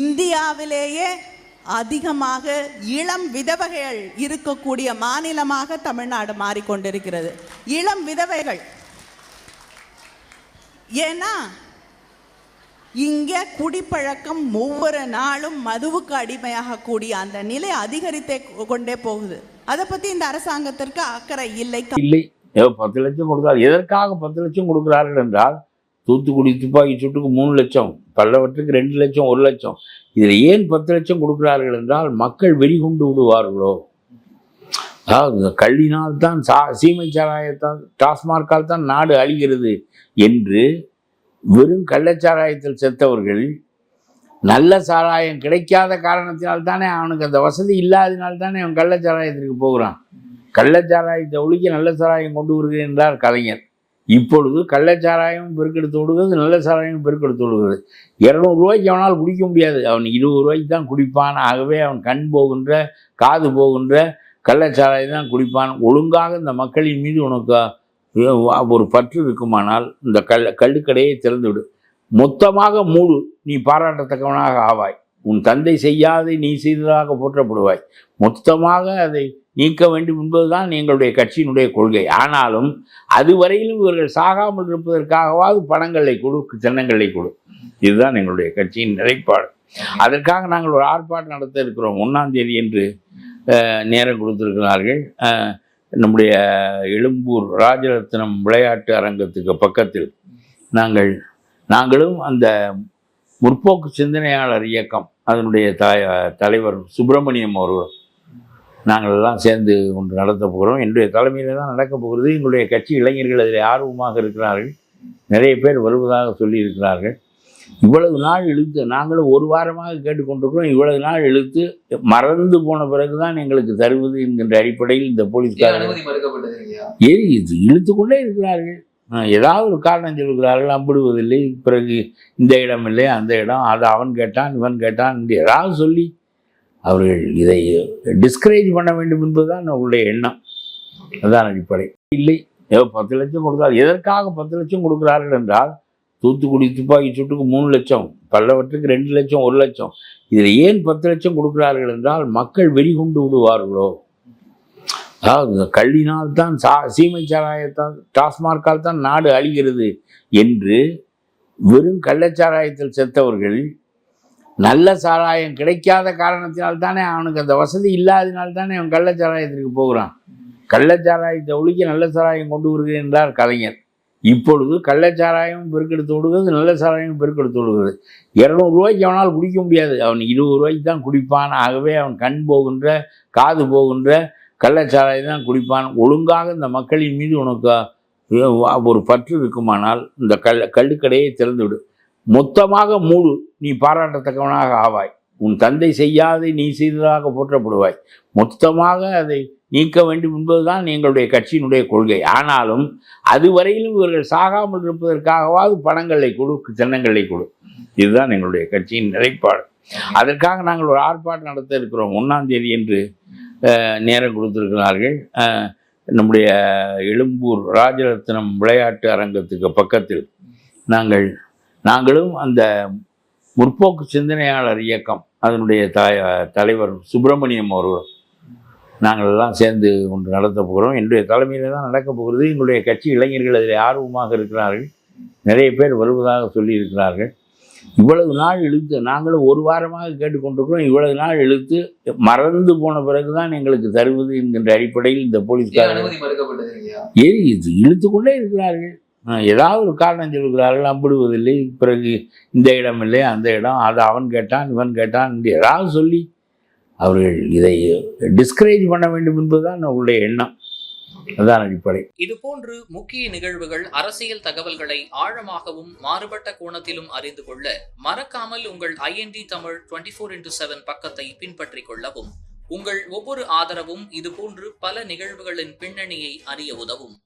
இந்தியாவிலேயே அதிகமாக இளம் விதவைகள் இருக்கக்கூடிய மாநிலமாக தமிழ்நாடு மாறிக்கொண்டிருக்கிறது. இளம் விதவைகள். ஏன்னா இங்கே குடிப்பழக்கம் ஒவ்வொரு நாளும் மதுவுக்கு அடிமையாக கூடிய அந்த நிலை அதிகரித்தே கொண்டே போகுது. அதை பத்தி இந்த அரசாங்கத்திற்கு அக்கறை இல்லை. இல்லை. பத்து லட்சம் கொடுத்தார் எதற்காக பத்து லட்சம் கொடுக்கிறார்கள் என்றால் தூத்துக்குடி துப்பாக்கி சூட்டுக்கு மூணு லட்சம் பல்லவற்றுக்கு ரெண்டு லட்சம் ஒரு லட்சம். இதில் ஏன் பத்து லட்சம் கொடுக்கிறார்கள் என்றால் மக்கள் வெறிகொண்டு விடுவார்களோ? அதாவது கள்ளினால் தான் சா சீமை சாராயத்தால் டாஸ்மார்க்கால் தான் நாடு அழிகிறது என்று வெறும் கள்ளச்சாராயத்தில் செத்தவர்கள் நல்ல சாராயம் கிடைக்காத காரணத்தினால் தானே அவனுக்கு அந்த வசதி இல்லாதனால் தானே அவன் கள்ளச்சாராயத்திற்கு போகிறான். கள்ளச்சாராயத்தை ஒழிக்க நல்ல சாராயம் கொண்டு வருகிறேன் என்றார் கலைஞர். இப்பொழுது கள்ளச்சாராயம் பெருக்கெடுத்து விடுகிறது நல்ல சாராயம் பெருக்கெடுத்து விடுகிறது. இரநூறுவாய்க்கு அவனால் குடிக்க முடியாது. அவன் இருபது ரூபாய்க்கு தான் குடிப்பான். ஆகவே அவன் கண் போகின்ற காது போகின்ற கள்ளச்சாராயம் தான் குடிப்பான். ஒழுங்காக இந்த மக்களின் மீது உனக்கு ஒரு பற்று இருக்குமானால் இந்த கல் கள்ளுக்கடையை திறந்துவிடு. மொத்தமாக மூடு. நீ பாராட்டத்தக்கவனாக ஆவாய். உன் தந்தை செய்யாதை நீ செய்ததாக போற்றப்படுவாய். மொத்தமாக அதை நீக்க வேண்டும் என்பதுதான் எங்களுடைய கட்சியினுடைய கொள்கை. ஆனாலும் அதுவரையிலும் இவர்கள் சாகாமல் இருப்பதற்காகவாவது பணங்களை கொடு சின்னங்களை கொடு. இதுதான் எங்களுடைய கட்சியின் நிலைப்பாடு. அதற்காக நாங்கள் ஒரு ஆர்ப்பாட்டம் நடத்த இருக்கிறோம். ஒன்றாம் தேதி என்று நேரம் கொடுத்திருக்கிறார்கள். நம்முடைய எழும்பூர் ராஜரத்னம் விளையாட்டு அரங்கத்துக்கு பக்கத்தில் நாங்கள் நாங்களும் அந்த முற்போக்கு சிந்தனையாளர் இயக்கம் அதனுடைய தலைவர் சுப்பிரமணியம் அவர்களும் நாங்கள் எல்லாம் சேர்ந்து ஒன்று நடத்த போகிறோம். என்னுடைய தலைமையில் தான் நடக்க போகிறது. எங்களுடைய கட்சி இளைஞர்கள் அதில் ஆர்வமாக இருக்கிறார்கள். நிறைய பேர் வருவதாக சொல்லியிருக்கிறார்கள். இவ்வளவு நாள் இழுத்து நாங்களும் ஒரு வாரமாக கேட்டுக்கொண்டிருக்கிறோம். இவ்வளவு நாள் இழுத்து மறந்து போன பிறகு தான் எங்களுக்கு தருவது என்கின்ற அடிப்படையில் இந்த போலீஸ்காரர்கள் ஏறி இது இழுத்து கொண்டே இருக்கிறார்கள் ஏதாவது ஒரு காரணம் சொல்கிறார்கள். அம்பிடுவதில்லை. பிறகு இந்த இடம் இல்லை அந்த இடம். அது அவன் கேட்டான் இவன் கேட்டான் என்று ஏதாவது சொல்லி அவர்கள் இதை டிஸ்கரேஜ் பண்ண வேண்டும் என்பதுதான் அவர்களுடைய எண்ணம். அதான் அடிப்படை. இல்லை ஏதோ பத்து லட்சம் கொடுத்தால் எதற்காக பத்து லட்சம் கொடுக்குறார்கள் என்றால் தூத்துக்குடி துப்பாக்கி சுட்டுக்கு மூணு லட்சம் பல்லவற்றுக்கு ரெண்டு லட்சம் ஒரு லட்சம். இதில் ஏன் பத்து லட்சம் கொடுக்கிறார்கள் என்றால் மக்கள் வெறிகொண்டு விடுவார்களோ? அதாவது கள்ளினால் தான் சா சீமை சாராயத்தால் டாஸ்மார்க்கால் தான் நாடு அழிகிறது என்று வெறும் கள்ளச்சாராயத்தில் செத்தவர்கள் நல்ல சாராயம் கிடைக்காத காரணத்தினால் தானே அவனுக்கு அந்த வசதி இல்லாததினால் தானே அவன் கள்ளச்சாராயத்திற்கு போகிறான். கள்ளச்சாராயத்தை ஒழிக்க நல்ல சாராயம் கொண்டு வருகிறேன் என்றார் கலைஞர். இப்பொழுது கள்ளச்சாராயம் பெருக்கெடுத்து விடுகிறது நல்ல சாராயம் பெருக்கெடுத்து விடுகிறது. இரநூறுவாய்க்கு அவனால் குடிக்க முடியாது. அவன் இருபது ரூபாய்க்கு தான் குடிப்பான். ஆகவே அவன் கண் போகின்ற காது போகின்ற கள்ளச்சாராயம் தான் குடிப்பான். ஒழுங்காக இந்த மக்களின் மீது உனக்கு ஒரு பற்று இருக்குமானால் இந்த கல் கள்ளுக்கடையை திறந்துவிடும் மொத்தமாக மூடு. நீ பாராட்டத்தக்கவனாக ஆவாய். உன் தந்தை செய்யாதை நீ செய்ததாக போற்றப்படுவாய். மொத்தமாக அதை நீக்க வேண்டும் என்பதுதான் எங்களுடைய கட்சியினுடைய கொள்கை. ஆனாலும் அதுவரையிலும் இவர்கள் சாகாமல் இருப்பதற்காகவாவது பணங்களை கொடு சின்னங்களை கொடு. இதுதான் எங்களுடைய கட்சியின் நிலைப்பாடு. அதற்காக நாங்கள் ஒரு ஆர்ப்பாட்டம் நடத்த இருக்கிறோம். ஒன்றாம் தேதி என்று நேரம் கொடுத்திருக்கிறார்கள். நம்முடைய எழும்பூர் ராஜரத்னம் விளையாட்டு அரங்கத்துக்கு பக்கத்தில் நாங்கள் நாங்களும் அந்த முற்போக்கு சிந்தனையாளர் இயக்கம் அதனுடைய த தலைவர் சுப்பிரமணியம் அவர்கள் நாங்கள் எல்லாம் சேர்ந்து ஒன்று நடத்த போகிறோம். என்னுடைய தலைமையில் தான் நடக்க போகிறது. எங்களுடைய கட்சி இளைஞர்கள் அதில் ஆர்வமாக இருக்கிறார்கள். நிறைய பேர் வருவதாக சொல்லியிருக்கிறார்கள். இவ்வளவு நாள் இழுத்து நாங்களும் ஒரு வாரமாக கேட்டுக்கொண்டிருக்கிறோம். இவ்வளவு நாள் இழுத்து மறந்து போன பிறகு தான் எங்களுக்கு தருவது என்கின்ற அடிப்படையில் இந்த இது இழுத்து கொண்டே இருக்கிறார்கள். ஏதாவது ஒரு காரணம் சொல்கிறார்கள் நம்பிடுவதில்லை பிறகு இந்த இடம் இல்லை அந்த இடம் அதை அவன் கேட்டான் இவன் கேட்டான் என்று ஏதாவது சொல்லி அவர்கள் இதை டிஸ்கரேஜ் பண்ண வேண்டும் என்பதுதான் அவர்களுடைய எண்ணம். அதான் அடிப்படை. இதுபோன்று முக்கிய நிகழ்வுகள் அரசியல் தகவல்களை ஆழமாகவும் மாறுபட்ட கோணத்திலும் அறிந்து கொள்ள மறக்காமல் உங்கள் I N D Tamil twenty four into seven பக்கத்தை பின்பற்றிக் கொள்ளவும் உங்கள் ஒவ்வொரு ஆதரவும் இதுபோன்று பல நிகழ்வுகளின் பின்னணியை அறிய உதவும்.